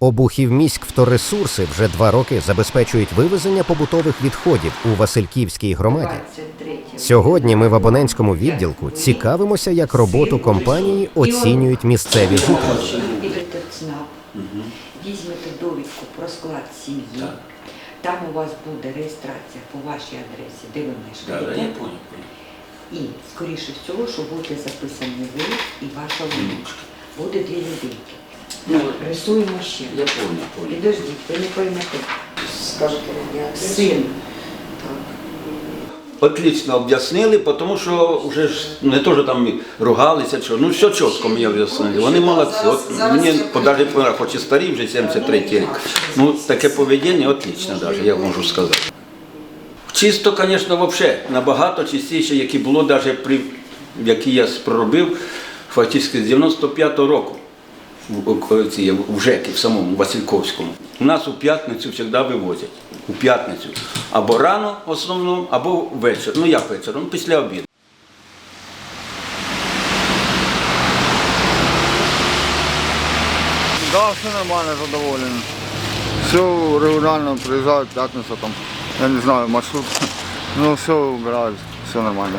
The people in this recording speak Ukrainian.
Обухівміськ вторресурси вже два роки забезпечують вивезення побутових відходів у Васильківській громаді. Сьогодні ми в абонентському відділку цікавимося, як роботу компанії оцінюють місцеві жителі. Підете в ЦНАП, візьмете довідку про склад сім'ї. Там у вас буде реєстрація по вашій адресі, де ви мешкаєте. І, скоріше всього, що буде записаний ви і ваша внучка. Буде дві людинки. Ну, Рисуємо ще. Я понял, понял. Підождіть, ви не поймете. Скажете адресу? Син. Отлично об'яснили, тому що вже ж не то, що там ругалися, що ну все чітко мені об'яснили. Вони молодці. От мені подали хоч і старі, вже 73 рік. Ну таке поведіння отлично, даже, я можу сказати. Чисто, звісно, взагалі набагато чистіше, як і було навіть при які я проробив фактично з 95-го року в, ЖЕКі, в самому Васильковському. У нас у п'ятницю завжди вивозять. У п'ятницю. Або рано в основному, або ввечері. Ну як вечором, після обіду. Да, все нормально, задоволений. Все регулярно приезжают, пятница там, я не знаю, маршрут. Ну, все убирают, все нормально.